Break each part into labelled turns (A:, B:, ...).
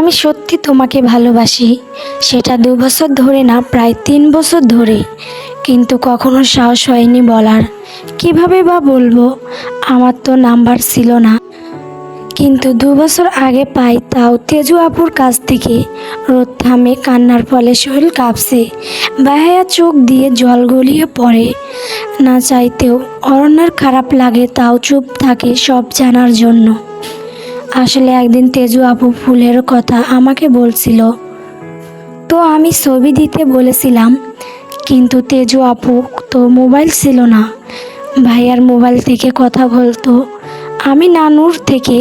A: আমি সত্যি তোমাকে ভালোবাসি। সেটা দু বছর ধরে না, প্রায় তিন বছর ধরে। কিন্তু কখনো সাহস হয়নি বলার। কীভাবে বা বলব, আমার তো নাম্বার ছিল না। কিন্তু দু বছর আগে পাই তাও তেজু আপুর কাছ থেকে। রোদ থামে কান্নার ফলে শরীর কাঁপছে। বাহায়া চোখ দিয়ে জল গলিয়ে পড়ে। না চাইতেও অরণ্যের খারাপ লাগে তাও চুপ থাকে সব জানার জন্য। আসলে একদিন তেজু আপু ফুলের কথা আমাকে বলছিল। তো আমি ছবি দিতে বলেছিলাম, কিন্তু তেজু আপু তো মোবাইল ছিল না। ভাইয়ার মোবাইল থেকে কথা বলতো। আমি নানুর থেকে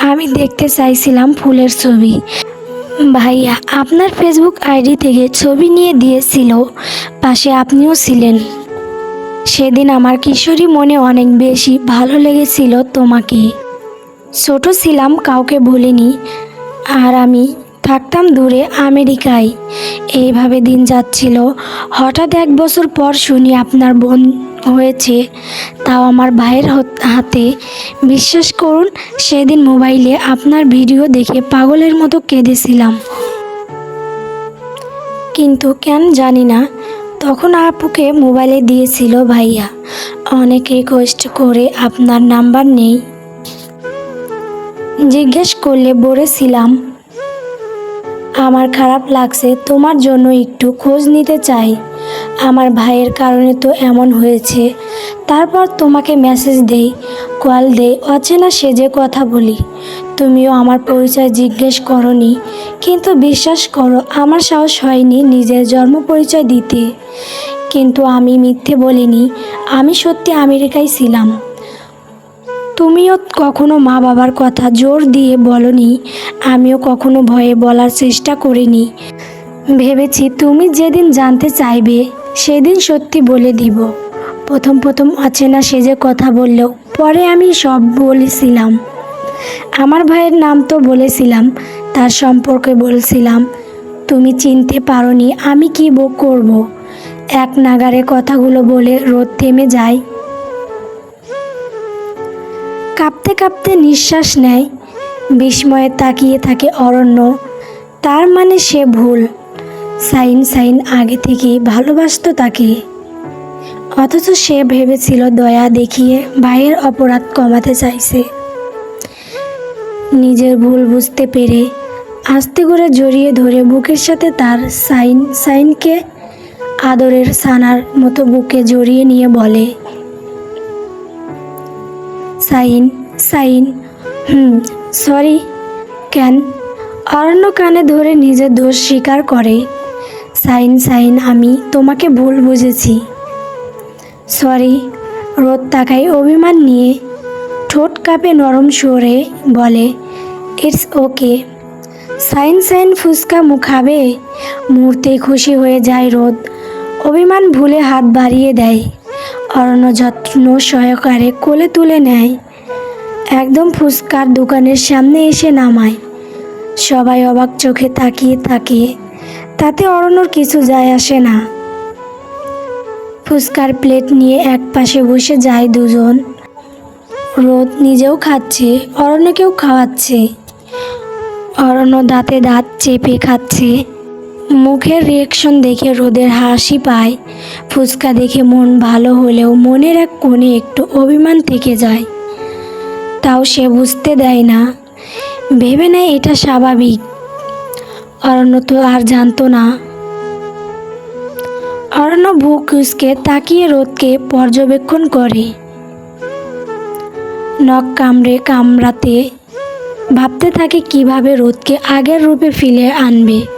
A: আমি দেখতে চাইছিলাম ফুলের ছবি। ভাইয়া আপনার ফেসবুক আইডি থেকে ছবি নিয়ে দিয়েছিল, পাশে আপনিও ছিলেন। সেদিন আমার কিশোরী মনে অনেক বেশি ভালো লেগেছিল তোমাকে। ছোট ছিলাম, কাউকে বলিনি আর আমি থাকতাম দূরে আমেরিকায়। এইভাবে দিন যাচ্ছিল। হঠাৎ এক বছর পর শুনি আপনার বোন হয়েছে। তাও আমার ভাইয়ের হত- বিশ্বাস করুন, সেদিন মোবাইলে আপনার ভিডিও দেখে পাগলের মতো কেঁদেছিলাম। কিন্তু কেন জানি না। তখন আপুকে মোবাইলে দিয়েছিল ভাইয়া। অনেক রিকোয়েস্ট করে আপনার নাম্বার নেই। জিজ্ঞেস করলে বলেছিলাম, আমার খারাপ লাগছে, তোমার জন্য একটু খোঁজ নিতে চাই। আমার ভাইয়ের কারণে তো এমন হয়েছে। তারপর তোমাকে মেসেজ দেই কল দেই, অচেনা সেজে কথা বলি। তুমিও আমার পরিচয় জিজ্ঞেস করনি, কিন্তু বিশ্বাস করো, আমার সাহস হয়নি নিজের জন্ম পরিচয় দিতে। কিন্তু আমি মিথ্যে বলিনি, আমি সত্যি আমেরিকায় ছিলাম। তুমিও কখনো মা বাবার কথা জোর দিয়ে বলনি, আমিও কখনো ভয়ে বলার চেষ্টা করিনি। ভেবেছি তুমি যেদিন জানতে চাইবে, সেদিন সত্যি বলে দিব। প্রথম প্রথম অচেনা সেজে কথা বললেও পরে আমি সব বলেছিলাম। আমার ভাইয়ের নাম তো বলেছিলাম, তার সম্পর্কে বলছিলাম। তুমি চিনতে পারোনি আমি কি করব। এক নাগারে কথাগুলো বলে রোদ থেমে যায়। কাঁপতে কাঁপতে নিঃশ্বাস নেয়। বিস্ময়ে তাকিয়ে থাকে অরণ্য। তার মানে সে ভুল। সাইন সাইন আগে থেকেই ভালোবাসত তাকে। অথচ সে ভেবেছিল দয়া দেখিয়ে ভাইয়ের অপরাধ কমাতে চাইছে। নিজের ভুল বুঝতে পেরে আস্তে করে জড়িয়ে ধরে বুকের সাথে তার সাইন, সাইনকে আদরের সানার মতো বুকে জড়িয়ে নিয়ে বলে সাইন সাইন। হুম সরি কেন? অরণ্য কানে ধরে নিজের দোষ স্বীকার করে। সাইন সাইন, আমি তোমাকে ভুল বুঝেছি। সরি রোদ তাকায় অভিমান নিয়ে। ঠোঁট কাঁপে নরম সুরে বলে ইটস ওকে সাইন সাইন ফুসকা মুখাবে মুহূর্তে খুশি হয়ে যায় রোদ। অভিমান ভুলে হাত বাড়িয়ে দেয়। অরণ্য যত্ন সহকারে কোলে তুলে নেয়। একদম ফুসকার দোকানের সামনে এসে নামায়। সবাই অবাক চোখে তাকিয়ে থাকে, তাতে অরণ্যর কিছু যায় আসে না। ফুসকার প্লেট নিয়ে এক পাশে বসে যায় দুজন। রোদ নিজেও খাচ্ছে, অরণ্যকেও খাওয়াচ্ছে। অরণ্য দাঁতে দাঁত চেপে খাচ্ছে। মুখের রিয়েকশন দেখে রোদের হাসি পায়। ফুচকা দেখে মন ভালো হলেও মনের এক কোণে একটু অভিমান থেকে যায়। তাও সে বুঝতে দেয় না। ভেবে নেয় এটা স্বাভাবিক। অরণ্য তো আর জানতো না। অরণ্য বুক কুচকে তাকিয়ে রোদকে পর্যবেক্ষণ করে। নখ কামড়ে কামড়াতে। ভাবতে থাকে কীভাবে রোদকে আগের রূপে ফিরে আনবে।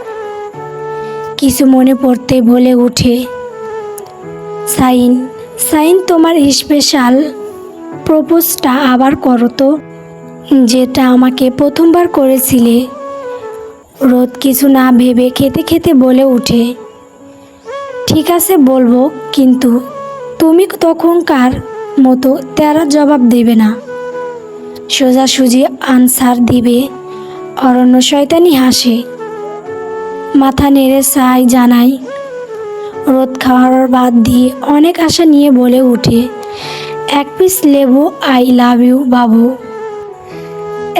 A: কিছু মনে পড়তে বলে উঠে, সাইন সাইন তোমার স্পেশাল প্রপোজটা আবার করো তো। যেটা আমাকে প্রথমবার করেছিলে। রোদ কিছু না ভেবে খেতে খেতে বলে উঠে, ঠিক আছে বলব, কিন্তু তুমি তখনকার মতো তেরা জবাব দেবে না। সোজাসুজি আনসার দিবে, অরণ্য শয়তানি হাসে মাথা নেড়ে সাই জানাই। রোদ খাওয়ার বাদ দিয়ে অনেক আশা নিয়ে বলে উঠে, এক পিস লেবু, আই লাভ ইউ বাবু।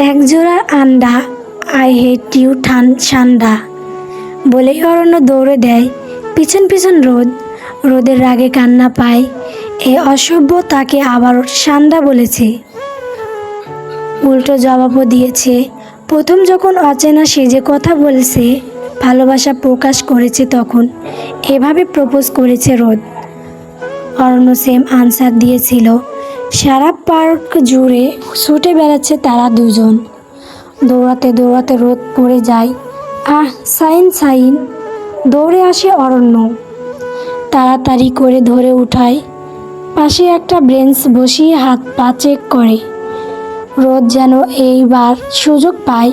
A: এক জোড়া আন্ডা, আই হেট ইউ ঠান সান্ডা। বলেই অরণ্য দৌড়ে দেয়। পিছন পিছন রোদ, রোদের রাগে কান্না পায়। এ অসভ্য তাকে আবার সান্ডা বলেছে। উল্টো জবাবও দিয়েছে। প্রথম যখন অচেনা সেজে কথা বলেছে ভালোবাসা প্রকাশ করেছে তখন। এভাবে প্রপোজ করেছে রোদ। অরণ্য সেম আনসার দিয়েছিল। সারা পার্ক জুড়ে ছুটে বেড়াচ্ছে তারা দুজন। দৌড়াতে দৌড়াতে রোদ পড়ে যায়। আহ, সাইন সাইন। দৌড়ে আসে অরণ্য। তাড়াতাড়ি করে ধরে উঠায়। পাশে একটা ব্রেঞ্চ বসিয়ে হাত পা চেক করে। রোদ যেন এইবার সুযোগ পায়।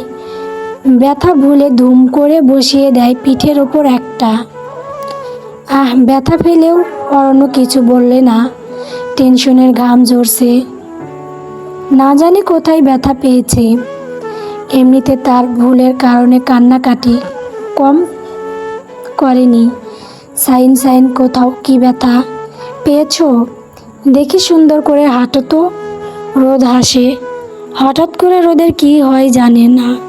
A: ব্যথা ভুলে ধুম করে বসিয়ে দেয় পিঠের ওপর একটা। আহ, ব্যথা পেলেও অরণ্য কিছু বললে না। টেনশনের ঘাম ঝরছে। না জানি কোথায় ব্যথা পেয়েছে। এমনিতে তার ভুলের কারণে কান্নাকাটি কম করেনি। সাইন সাইন, কোথাও কি ব্যথা পেয়েছ? দেখি সুন্দর করে হাঁটো তো। রোদ হাসে। হঠাৎ করে রোদের কি হয় জানে না।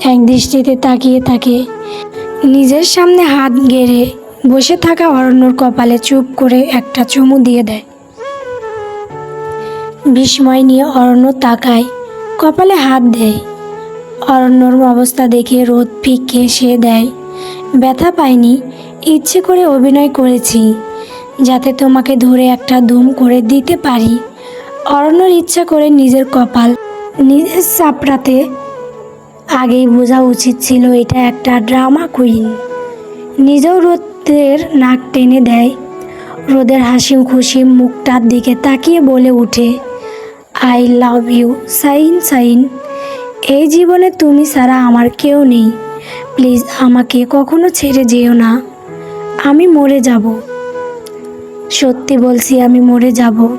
A: এক দৃষ্টিতে তাকিয়ে থাকে। নিজের সামনে হাত গেড়ে বসে থাকা অরণ্যর কপালে চুপ করে একটা চুমু দিয়ে দেয়। বিস্ময় নিয়ে অরণ্য তাকায়, কপালে হাত দেয়। অরণ্যর অবস্থা দেখে রোদ ফিকে সে দেয়, ব্যথা পাইনি, ইচ্ছে করে অভিনয় করেছি, যাতে তোমাকে ধরে একটা ধুম করে দিতে পারি। অরণ্যর ইচ্ছা করে নিজের কপাল নিজের চাপড়াতে আগেই বোঝা উচিত ছিল এটা একটা ড্রামা কুইন। নিজেও রোদের নাক টেনে দেয়। রোদের হাসি খুশি মুখটার দিকে তাকিয়ে বলে উঠে আই লাভ ইউ, সাইন সাইন। এই জীবনে তুমি ছাড়া আমার কেউ নেই। প্লিজ আমাকে কখনো ছেড়ে যেও না। আমি মরে যাব। সত্যি বলছি, আমি মরে যাব।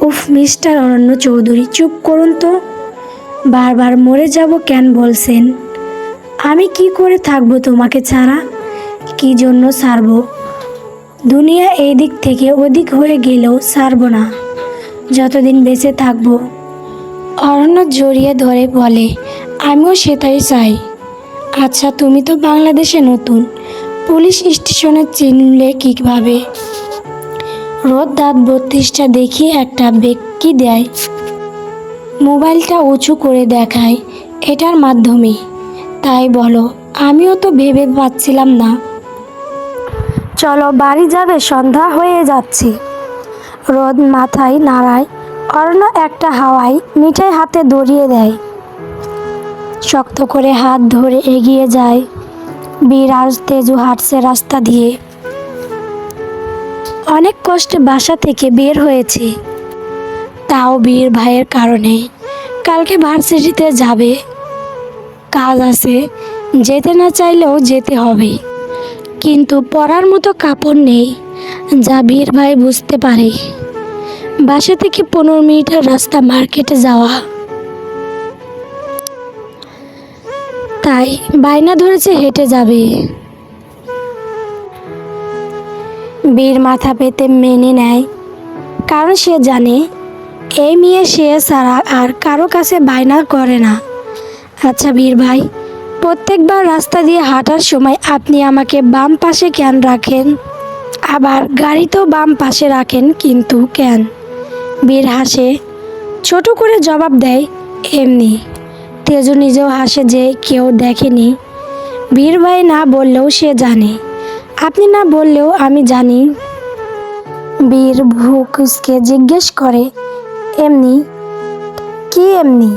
A: উফ, মিস্টার অরণ্য চৌধুরী, চুপ করুন তো। বারবার মরে যাব কেন বলছেন? আমি কি করে থাকব তোমাকে ছাড়া? কি জন্য ছাড়ব? দুনিয়া এই দিক থেকে ওদিক হয়ে গেলেও ছাড়ব না। যতদিন বেঁচে থাকব। অরণ্য জড়িয়ে ধরে বলে, আমিও সেটাই চাই। আচ্ছা তুমি তো বাংলাদেশে নতুন। পুলিশ স্টেশনে চিনলে কীভাবে? রোদ দাঁত বত্রিশটা দেখিয়ে একটা ব্যক্তি দেয় মোবাইলটা উঁচু করে দেখায়, এটার মাধ্যমে। তাই বলো, আমিও তো ভেবে পাচ্ছিলাম না। চলো, বাড়ি যাবে, সন্ধ্যা হয়ে যাচ্ছে। রোদ মাথায় নাড়ায়, অরণ্য একটা হাওয়ায় মিঠাই হাতে দড়িয়ে দেয়। শক্ত করে হাত ধরে এগিয়ে যায় বিরাজ তেজু হাঁটছে রাস্তা দিয়ে। অনেক কষ্টে বাসা থেকে বের হয়েছে। তাও বীর ভাইয়ের কারণে। কালকে ভার্সিটিতে যাবে। কাজ আছে, যেতে না চাইলেও যেতে হবে। কিন্তু পরার মতো কাপড় নেই, যা বীর ভাই বুঝতে পারে। বাসা থেকে পনেরো মিনিটের রাস্তা মার্কেটে যাওয়া। তাই বায়না ধরেছে হেঁটে যাবে। বীর মাথা পেতে মেনে নেয়, কারণ সে জানে এই মেয়ে, সে ছাড়া আর কারও কাছে বায়না করে না। আচ্ছা বীর ভাই, প্রত্যেকবার রাস্তা দিয়ে হাঁটার সময় আপনি আমাকে বাম পাশে কেন রাখেন? আবার গাড়িতেও বাম পাশে রাখেন কিন্তু কেন? বীর হাসে, ছোট করে জবাব দেয়, এমনি। তেজু নিজেও হাসে যে কেউ দেখেনি। বীর ভাই না বললেও সে জানে। আপনি না বললেও আমি জানি। বীর ভুকুসকে জিজ্ঞেস করে এমনি? কি এমনি?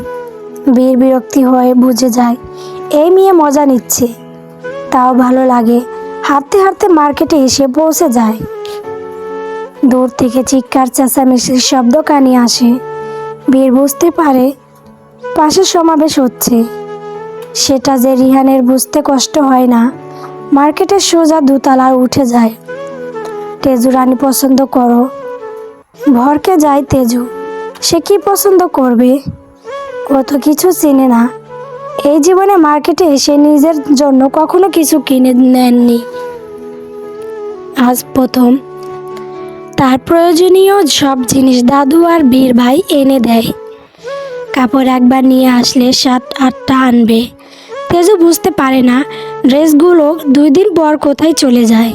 A: বীর বিরক্তি হয়ে বুঝে যায়, এই মেয়ে মজা নিচ্ছে। তাও ভালো লাগে, হাঁটতে হাঁটতে মার্কেটে এসে পৌঁছে যায়। দূর থেকে চিৎকার, চেঁচামেচির শব্দ কানে আসে। বীর বুঝতে পারে, পাশে সমাবেশ হচ্ছে। সেটা যে রিহানের বুঝতে কষ্ট হয় না। মার্কেটের সোজা দুতলায় উঠে যায়। তেজু রানী পছন্দ করো। ভরকে যায় তেজু। সে কি পছন্দ করবে? কত কিছু চিনে না। এই জীবনে মার্কেটে এসে নিজের জন্য কখনো কিছু কিনে নেননি। আজ প্রথম। তার প্রয়োজনীয় সব জিনিস দাদু আর বীর ভাই এনে দেয়। কাপড় একবার নিয়ে আসলে সাত আটটা আনবে। তেজু বুঝতে পারে না ড্রেসগুলো দুই দিন পর কোথায় চলে যায়।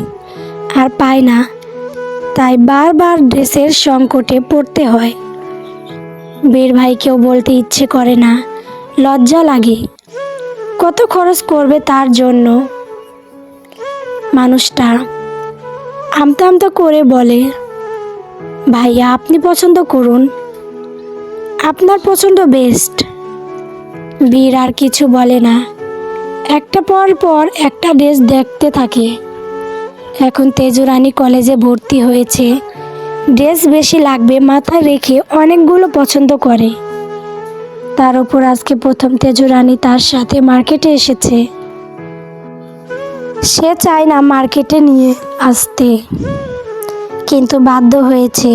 A: আর পায় না। তাই বারবার ড্রেসের সংকটে পড়তে হয়। বীর ভাইকেও বলতে ইচ্ছে করে না। লজ্জা লাগে। কত খরচ করবে তার জন্য? মানুষটা আমতা আমতা করে বলে, ভাইয়া, আপনি পছন্দ করুন। আপনার পছন্দ বেস্ট বীর আর কিছু বলে না। একটা পর পর একটা ড্রেস দেখতে থাকে। এখন তেজুরানী কলেজে ভর্তি হয়েছে। ড্রেস বেশি লাগবে মাথায় রেখে অনেকগুলো পছন্দ করে। তার উপর আজকে প্রথম তেজুরানী তার সাথে মার্কেটে এসেছে। সে চায় না মার্কেটে নিয়ে আসতে, কিন্তু বাধ্য হয়েছে।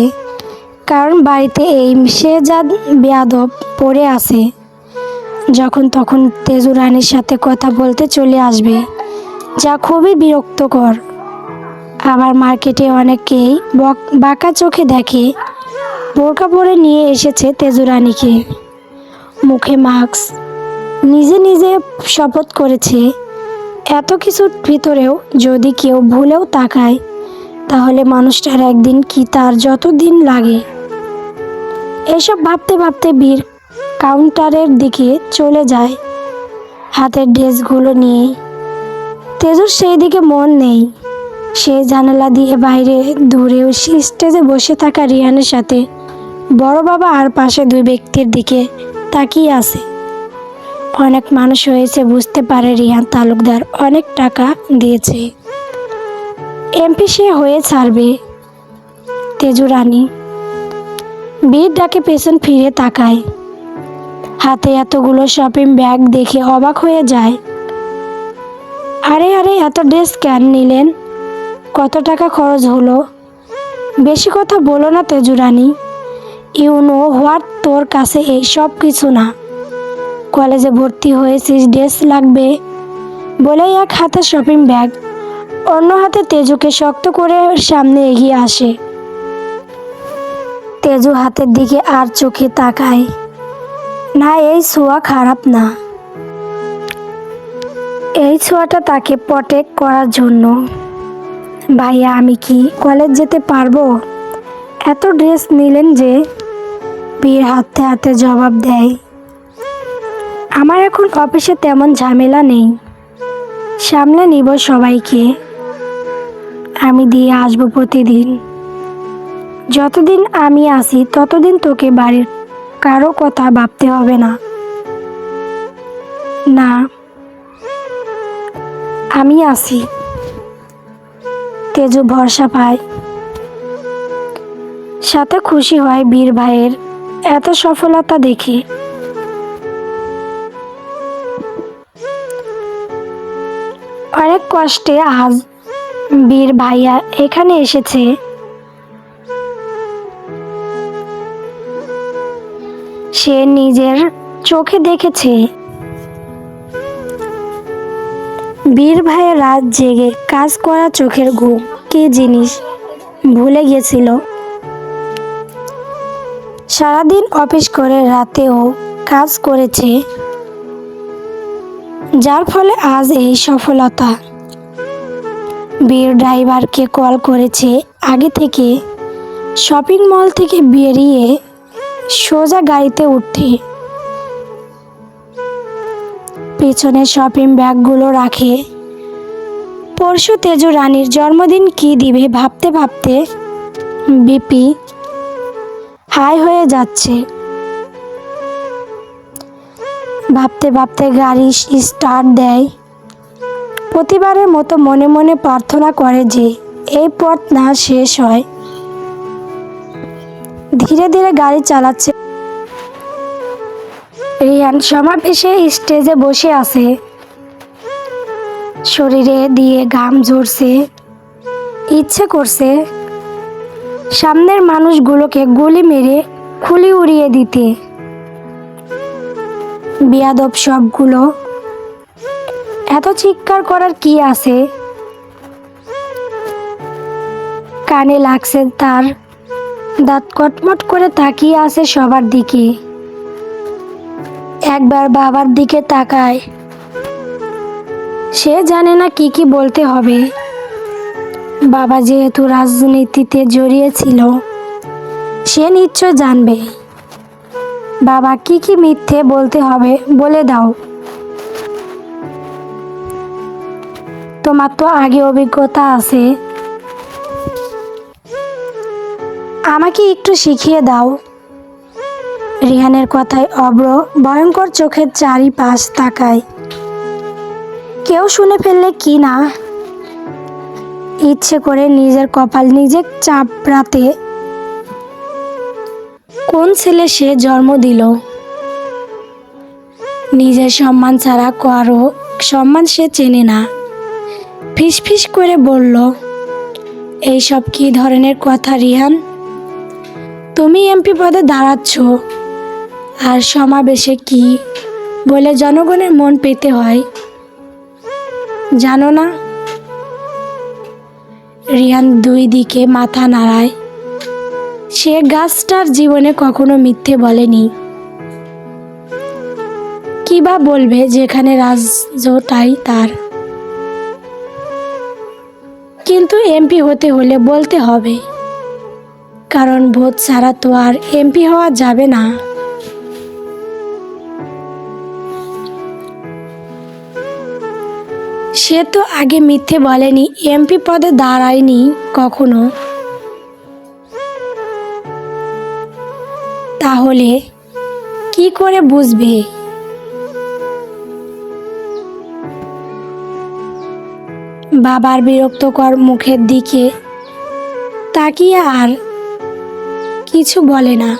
A: কারণ বাড়িতে এই সে যা বেয়াদব পড়ে আছে। যখন তখন তেজু রানীর সাথে কথা বলতে চলে আসবে, যা খুবই বিরক্তকর। আবার মার্কেটে অনেকেই বক- চোখে দেখে। বোরকা পরে নিয়ে এসেছে তেজু রানীকে মুখে মাস্ক। নিজে নিজে শপথ করেছে। এত কিছুর ভিতরেও যদি কেউ ভুলেও তাকায়, তাহলে মানুষটার একদিন কি তার যত দিন লাগে? এসব ভাবতে ভাবতে বীর কাউন্টারের দিকে চলে যায় হাতের ড্রেসগুলো নিয়ে। তেজুর সেই দিকে মন নেই। সে জানালা দিয়ে বাইরে দূরে স্টেজে বসে থাকা রিয়ানের সাথে। বড় বাবা আর পাশে দুই ব্যক্তির দিকে তাকিয়ে আছে। অনেক মানুষ হয়েছে, বুঝতে পারে রিয়ান তালুকদার অনেক টাকা দিয়েছে। এমপি সে হয়ে ছাড়বে, তেজু রানী। বীর ডাকে পেছন ফিরে তাকায়। হাতে এতগুলো শপিং ব্যাগ দেখে অবাক হয়ে যায়। আরে আরে, এত ড্রেস কেন নিলেন? কত টাকা খরচ হলো? বেশি কথা বলো না তেজুরানি ইউ নো হোয়াট তোর কাছে এই সব কিছু না। কলেজে ভর্তি হয়েছিস, ড্রেস লাগবে বলেই এক হাতে শপিং ব্যাগ অন্য হাতে তেজুকে শক্ত করে সামনে এগিয়ে আসে। তেজু হাতের দিকে আর চোখে তাকায়। না, এই ছোঁয়া খারাপ না। এই ছোঁয়াটা তাকে প্রটেক্ট করার জন্য। ভাইয়া, আমি কি কলেজ যেতে পারব? এত ড্রেস নিলেন যে বীর হাতে হাতে জবাব দেয়। আমার এখন অফিসে তেমন ঝামেলা নেই। সামলে নিব সবাইকে। আমি দিয়ে আসব প্রতিদিন। যতদিন আমি আসি ততদিন তোকে বাড়ির কারও কথা ভাবতে হবে না। না, আমি আসি তেজু ভরসা পায়। সাথে খুশি হয় বীর ভাইয়ের এত সফলতা দেখে। অনেক কষ্টে আজ বীর ভাইয়া এখানে এসেছে। সে নিজের চোখে দেখেছে। বীর ভাইয়ের রাত জেগে কাজ করা চোখের ঘুম। কি জিনিস? ভুলে গেছিল। সারাদিন অফিস করে রাতেও কাজ করেছে। যার ফলে আজ এই সফলতা। বীর ড্রাইভারকে কল করেছে আগে থেকে। শপিং মল থেকে বেরিয়ে সোজা গাড়িতে উঠতে পেছনে শপিং ব্যাগগুলো রাখে। পরশু তেজু রানীর জন্মদিন কি দিবে ভাবতে ভাবতে বিপি হাই হয়ে যাচ্ছে। ভাবতে ভাবতে গাড়ি স্টার্ট দেয়। প্রতিবারের মতো মনে মনে প্রার্থনা করে যে এই পথ না শেষ হয়। ধীরে ধীরে গাড়ি চালাচ্ছে। রিয়ান সমাবেশে স্টেজে বসে আছে। শরীরে দিয়ে ঘাম ঝরছে। ইচ্ছে করছে সামনের মানুষগুলোকে গুলি মেরে খুলি উড়িয়ে দিতে। বিয়াদব সবগুলো। এত চিৎকার করার কি আছে? কানে লাগছে তার দাঁত কটমট করে তাকিয়ে আছে সবার দিকে। একবার বাবার দিকে তাকায়। সে জানে না কি কি বলতে হবে। বাবা যেহেতু রাজনীতিতে জড়িয়েছিল সে নিশ্চয় জানবে। বাবা কি কি মিথ্যে বলতে হবে বলে দাও। তোমার তো আগে অভিজ্ঞতা আছে। আমাকে একটু শিখিয়ে দাও। রিহানের কথায় অব্র ভয়ঙ্কর চোখের চারিপাশ তাকায়। কেউ শুনে ফেললে কি না? ইচ্ছে করে নিজের কপাল নিজে চাপড়াতে। কোন ছেলে সে জন্ম দিল? নিজের সম্মান ছাড়া কারও সম্মান সে চেনে না। ফিস ফিস করে বলল, এইসব কি ধরনের কথা রিহান? তুমি এমপি পদে দাঁড়াচ্ছ। আর সমাবেশে কি বলে জনগণের মন পেতে হয়? জানো না? রিয়ান দুই দিকে মাথা নাড়ায়। সে গাছটার জীবনে কখনো মিথ্যে বলেনি। কি বা বলবে যেখানে রাজ্যটাই তার? কিন্তু এমপি হতে হলে বলতে হবে। কারণ ভোট ছাড়া তো আর এমপি হওয়া যাবে না। সে তো আগে মিথ্যে বলেনি, এমপি পদে দাঁড়ায়নি কখনো। তাহলে কি করে বুঝবে? বাবার বিরক্তকর মুখের দিকে তাকিয়ে আর কিছু বলে না।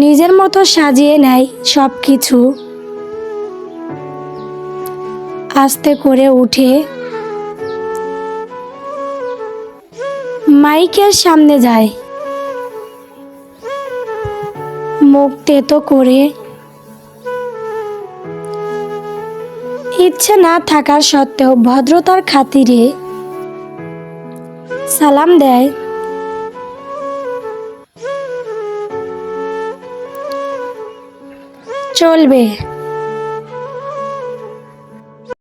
A: নিজের মতো সাজিয়ে নেয় সব কিছু আস্তে করে উঠে মাইকের সামনে যায়। মুখ তেতো করে ইচ্ছে না থাকার সত্ত্বেও ভদ্রতার খাতিরে সালাম দেয়। চলবে